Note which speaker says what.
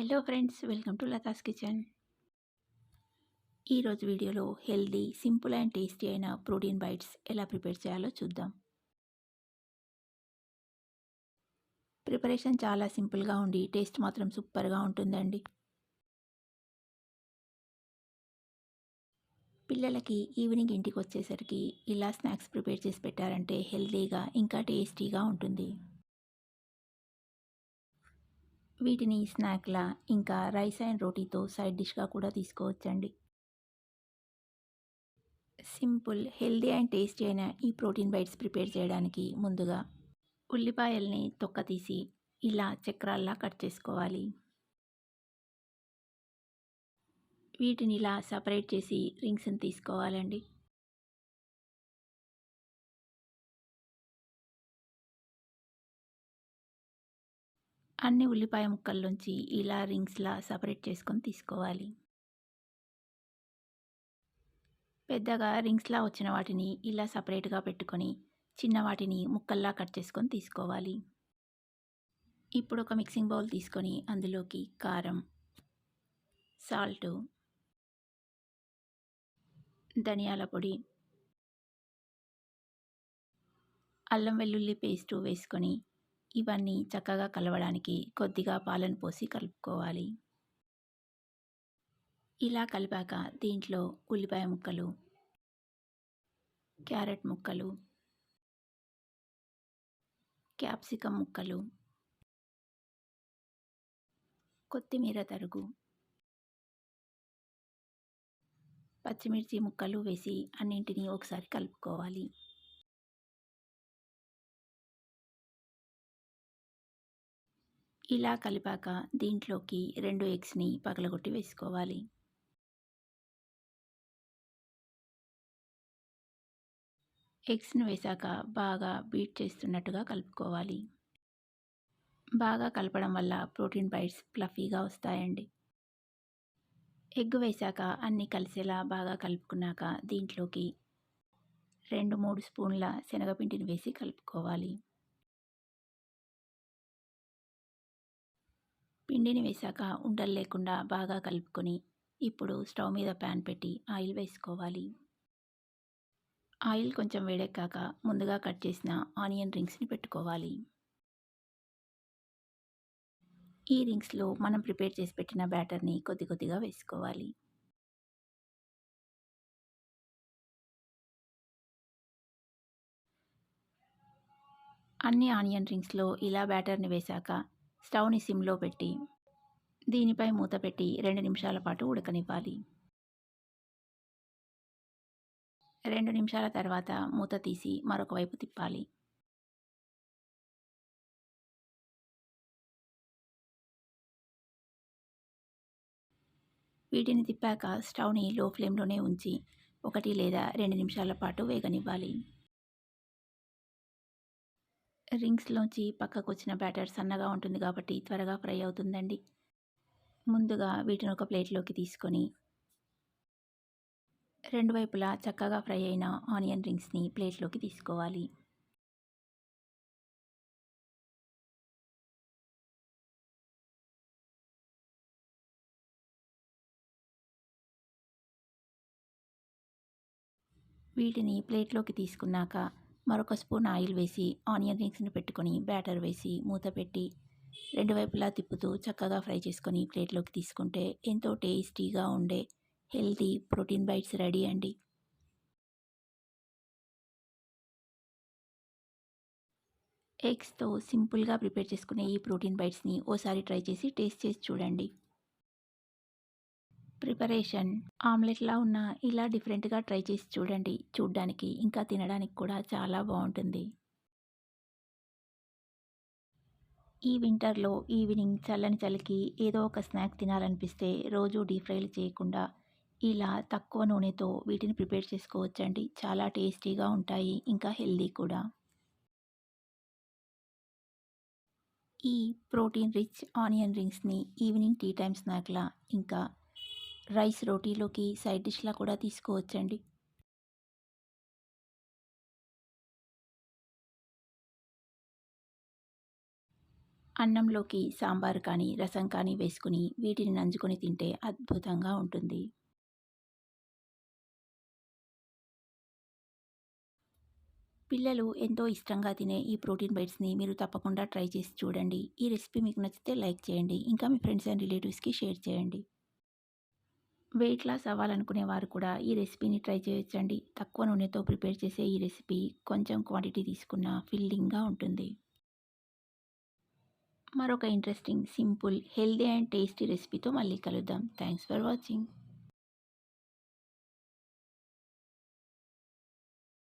Speaker 1: Hello friends welcome to Latha's kitchen. ఈరోజు వీడియోలో healthy simple and tasty అయిన protein bites ఎలా ప్రిపేర్ చేయాలో చూద్దాం. ప్రిపరేషన్ చాలా సింపుల్గా ఉండి టేస్ట్ మాత్రం సూపర్గా ఉంటుందండి. పిల్లలకి ఈవినింగ్ ఇంటికి వచ్చేసరికి ఇలా స్నాక్స్ ప్రిపేర్ చేసి పెట్టారంటే హెల్దీగా ఇంకా టేస్టీగా ఉంటుంది. వీటిని స్నాక్లా ఇంకా రైస్ అండ్ రోటీతో సైడ్ డిష్గా కూడా తీసుకోవచ్చండి. సింపుల్ హెల్దీ అండ్ టేస్టీ అయిన ఈ ప్రోటీన్ బైట్స్ ప్రిపేర్ చేయడానికి ముందుగా ఉల్లిపాయల్ని తొక్క తీసి ఇలా చక్రాల్లా కట్ చేసుకోవాలి. వీటిని ఇలా సపరేట్ చేసి రింగ్స్ని తీసుకోవాలండి. అన్ని ఉల్లిపాయ ముక్కల్లోంచి ఇలా రింగ్స్లా సపరేట్ చేసుకొని తీసుకోవాలి. పెద్దగా రింగ్స్లా వచ్చిన వాటిని ఇలా సపరేట్గా పెట్టుకొని చిన్న వాటిని ముక్కల్లా కట్ చేసుకొని తీసుకోవాలి. ఇప్పుడు ఒక మిక్సింగ్ బౌల్ తీసుకొని అందులోకి కారం సాల్టు ధనియాల పొడి అల్లం వెల్లుల్లి పేస్టు వేసుకొని ఇవన్నీ చక్కగా కలవడానికి కొద్దిగా పాలను పోసి కలుపుకోవాలి. ఇలా కలిపాక దీంట్లో ఉల్లిపాయ ముక్కలు క్యారెట్ ముక్కలు క్యాప్సికమ్ ముక్కలు కొత్తిమీర తరుగు పచ్చిమిర్చి ముక్కలు వేసి అన్నింటినీ ఒకసారి కలుపుకోవాలి. ఇలా కలిపాక దీంట్లోకి రెండు ఎగ్స్ని పగలగొట్టి వేసుకోవాలి. ఎగ్స్ని వేశాక బాగా బీట్ చేస్తున్నట్టుగా కలుపుకోవాలి. బాగా కలపడం వల్ల ప్రోటీన్ బైట్స్ ఫ్లఫీగా వస్తాయండి. ఎగ్ వేశాక అన్నీ కలిసేలా బాగా కలుపుకున్నాక దీంట్లోకి రెండు మూడు స్పూన్ల శనగపిండిని వేసి కలుపుకోవాలి. పిండిని వేశాక ఉండలు లేకుండా బాగా కలుపుకొని ఇప్పుడు స్టవ్ మీద ప్యాన్ పెట్టి ఆయిల్ వేసుకోవాలి. ఆయిల్ కొంచెం వేడెక్కాక ముందుగా కట్ చేసిన ఆనియన్ రింగ్స్ని పెట్టుకోవాలి. ఈ రింగ్స్లో మనం ప్రిపేర్ చేసి పెట్టిన బ్యాటర్ని కొద్ది కొద్దిగా వేసుకోవాలి. అన్ని ఆనియన్ రింగ్స్లో ఇలా బ్యాటర్ని వేశాక స్టవ్ని సిమ్లో పెట్టి దీనిపై మూత పెట్టి రెండు నిమిషాల పాటు ఉడకనివ్వాలి. రెండు నిమిషాల తర్వాత మూత తీసి మరొక వైపు తిప్పాలి. వీటిని తిప్పాక స్టవ్ని లో ఫ్లేమ్లోనే ఉంచి ఒకటి లేదా రెండు నిమిషాల పాటు వేగనివ్వాలి. రింగ్స్లోంచి పక్కకు వచ్చిన బ్యాటర్ సన్నగా ఉంటుంది కాబట్టి త్వరగా ఫ్రై అవుతుందండి. ముందుగా వీటిని ఒక ప్లేట్లోకి తీసుకొని రెండు వైపులా చక్కగా ఫ్రై అయిన ఆనియన్ రింగ్స్ని ప్లేట్లోకి తీసుకోవాలి. వీటిని ప్లేట్లోకి తీసుకున్నాక మరొక స్పూన్ ఆయిల్ వేసి ఆనియన్ రింగ్స్ని పెట్టుకొని బ్యాటర్ వేసి మూత పెట్టి రెండు వైపులా తిప్పుతూ చక్కగా ఫ్రై చేసుకొని ప్లేట్లోకి తీసుకుంటే ఎంతో టేస్టీగా ఉండే హెల్తీ ప్రోటీన్ బైట్స్ రెడీ అండి. ఎగ్స్తో సింపుల్గా ప్రిపేర్ చేసుకునే ఈ ప్రోటీన్ బైట్స్ని ఓసారి ట్రై చేసి టేస్ట్ చేసి చూడండి. ప్రిపరేషన్. ఆమ్లెట్లా ఉన్న ఇలా డిఫరెంట్గా ట్రై చేసి చూడండి. చూడ్డానికి ఇంకా తినడానికి కూడా చాలా బాగుంటుంది. ఈ వింటర్లో ఈవినింగ్ చల్లని చలికి ఏదో ఒక స్నాక్ తినాలనిపిస్తే రోజు డీప్ ఫ్రైలు చేయకుండా ఇలా తక్కువ నూనెతో వీటిని ప్రిపేర్ చేసుకోవచ్చండి. చాలా టేస్టీగా ఉంటాయి ఇంకా హెల్దీ కూడా. ఈ ప్రోటీన్ రిచ్ ఆనియన్ రింగ్స్ని ఈవినింగ్ టీ టైమ్ స్నాక్లా ఇంకా రైస్ రోటీలోకి సైడ్ డిష్లా కూడా తీసుకోవచ్చండి. అన్నంలోకి సాంబారు కానీ రసం కానీ వేసుకుని వీటిని నంజుకొని తింటే అద్భుతంగా ఉంటుంది. పిల్లలు ఎంతో ఇష్టంగా తినే ఈ ప్రోటీన్ బైట్స్ని మీరు తప్పకుండా ట్రై చేసి చూడండి. ఈ రెసిపీ మీకు నచ్చితే లైక్ చేయండి. ఇంకా మీ ఫ్రెండ్స్ అండ్ రిలేటివ్స్కి షేర్ చేయండి. వెయిట్ లాస్ అవ్వాలనుకునే వారు కూడా ఈ రెసిపీని ట్రై చేయొచ్చండి. తక్కువ నూనెతో ప్రిపేర్ చేసే ఈ రెసిపీ కొంచెం క్వాంటిటీ తీసుకున్న ఫిల్లింగ్గా ఉంటుంది. మరొక interesting simple healthy and tasty రెసిపీతో మళ్ళీ కలుద్దాం. Thanks for watching.